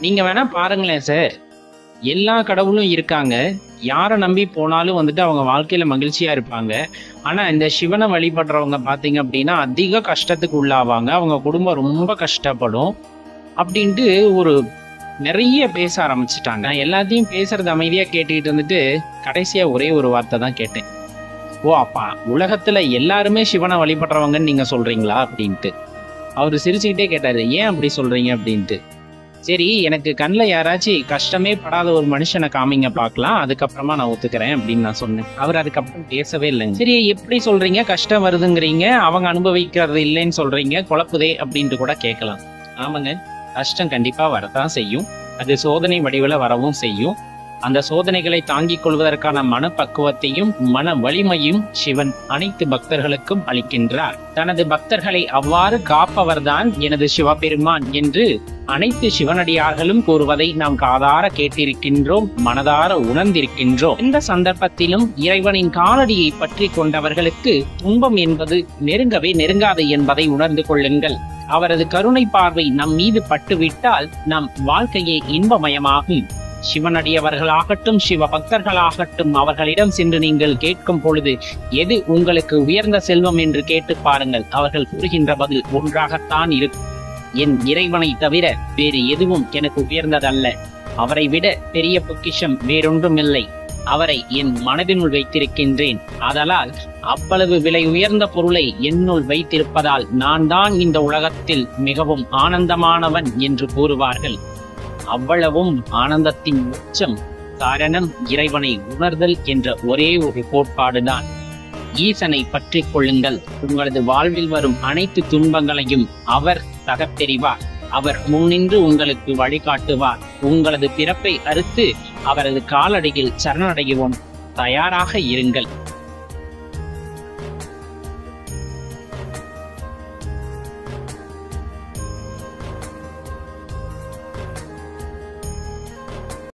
நீங்க வேணா பாருங்களேன் சார் எல்லா கடவுளும் இருக்காங்க. யாரை நம்பி போனாலும் வந்துட்டு அவங்க வாழ்க்கையில மகிழ்ச்சியா இருப்பாங்க. ஆனா இந்த சிவனை வழிபடுறவங்க பாத்தீங்க அப்படின்னா அதிக கஷ்டத்துக்கு உள்ளாவாங்க. அவங்க குடும்பம் ரொம்ப கஷ்டப்படும். அப்படின்ட்டு ஒரு நிறைய பேச ஆரம்பிச்சிட்டாங்க. நான் எல்லாத்தையும் பேசுறது அமைதியா கேட்டுக்கிட்டு இருந்துட்டு கடைசியா ஒரே ஒரு வார்த்தை தான் கேட்டேன். ஓ அப்பா உலகத்துல எல்லாருமே சிவனை வழிபடுறவங்கன்னு நீங்க சொல்றீங்களா? அப்படின்ட்டு. அவர் சிரிச்சுக்கிட்டே கேட்டாரு ஏன் அப்படி சொல்றீங்க? அப்படின்ட்டு. சரி எனக்கு கண்ணில் யாராச்சும் கஷ்டமே படாத ஒரு மனுஷனை காமிங்க பார்க்கலாம் அதுக்கப்புறமா நான் ஒத்துக்கிறேன் அப்படின்னு நான் சொன்னேன். அவர் அதுக்கப்புறம் பேசவே இல்லைங்க. சரி எப்படி சொல்றீங்க? கஷ்டம் வருதுங்கிறீங்க. அவங்க அனுபவிக்கிறது இல்லைன்னு சொல்றீங்க. குழப்புதே அப்படின்ட்டு கூட கேட்கலாம். ஆமாங்க. கஷ்டம் கண்டிப்பா வரத்தான் செய்யும். அது சோதனை வடிவில் வரவும் செய்யும். அந்த சோதனைகளை தாங்கிக் கொள்வதற்கான மனப்பக்குவத்தையும் மன வலிமையும் சிவன் அனைத்து பக்தர்களுக்கும் அளிக்கின்றார். தனது பக்தர்களை அவ்வாறு காப்பவர்தான் எனது சிவபெருமான் என்று அனைத்து சிவனடியார்களும் கூறுவதை நாம் காதார கேட்டிருக்கின்றோம் மனதார உணர்ந்திருக்கின்றோம். எந்த சந்தர்ப்பத்திலும் இறைவனின் காலடியை பற்றி கொண்டவர்களுக்கு துன்பம் என்பது நெருங்கவே நெருங்காது என்பதை உணர்ந்து கொள்ளுங்கள். அவரது கருணை பார்வை நம் மீது பட்டுவிட்டால் நம் வாழ்க்கையே இன்பமயமாகும். சிவனடியவர்களாகட்டும் சிவ பக்தர்களாகட்டும் அவர்களிடம் சென்று நீங்கள் கேட்கும் பொழுது எது உங்களுக்கு உயர்ந்த செல்வம் என்று கேட்டு பாருங்கள். அவர்கள் கூறுகின்ற பதில் ஒன்றாகத்தான் இருக்கும். என் இறைவனை தவிர வேறு எதுவும் எனக்கு உயர்ந்ததல்ல. அவரை விட பெரிய பொக்கிஷம் வேறொன்றும் இல்லை அவரை என் மனதினுள் வைத்திருக்கின்றேன். ஆதலால் அவ்வளவு விலை உயர்ந்த பொருளை என்னுள் வைத்திருப்பதால் நான் தான் இந்த உலகத்தில் மிகவும் ஆனந்தமானவன் என்று கூறுவார்கள். அவ்வளவும் ஆனந்தத்தின் உச்சம் காரணம் இறைவனை உணர்தல் என்ற ஒரே ஒரு கோட்பாடுதான். ஈசனை பற்றி கொள்ளுங்கள். உங்களது வாழ்வில் வரும் அனைத்து துன்பங்களையும் அவர் தகத்தெறிவார் அவர் முன்னின்று உங்களுக்கு வழிகாட்டுவார். உங்களது பிறப்பை அறுத்து அவரது காலடியில் சரணடையவும் தயாராக இருங்கள்.